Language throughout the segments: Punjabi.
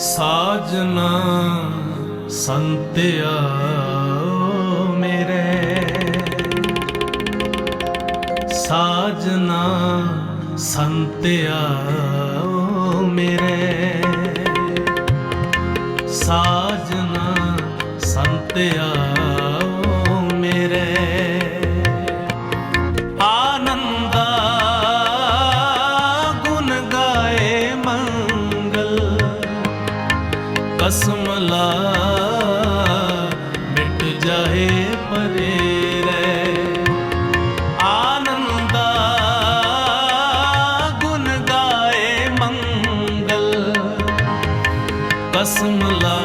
ਸਾਜਨਾ ਸੰਤਿਆ ਮੇਰੇ। ਸਾਜਨਾ ਸੰਤਿਆ ਮੇਰੇ। ਸਾਜਨਾ ਸੰਤਿਆ ਕਸਮ ਲਾ, ਮਿਟ ਜਾਏ ਪਰੇ ਆਨੰਦਾ ਗੁਣ ਗਾਏ ਮੰਗਲ। ਕਸਮ ਲਾ,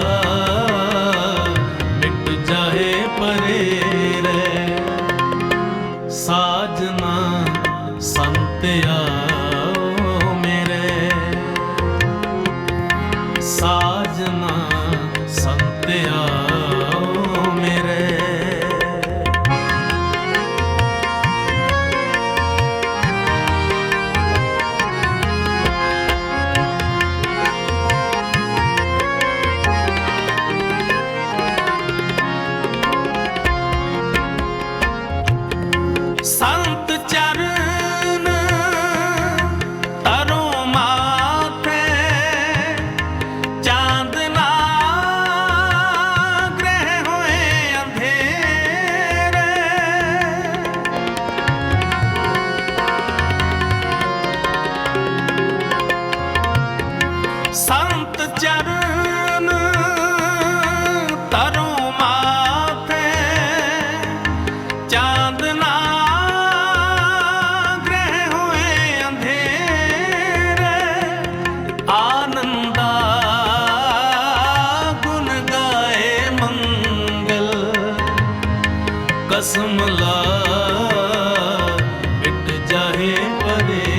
ਮਿਟ ਜਾਏ ਪਰੇ ਰਹਿ। ਸਾਜਨਾ ਸੰਤਿਆ ਸਾਜਨਾ ਸੰਤਿਆ ਮੇਰੇ। ਸੰਤ ਕਸਮ ਲਾ ਮਿਟ ਜਾਏ ਪਰੇ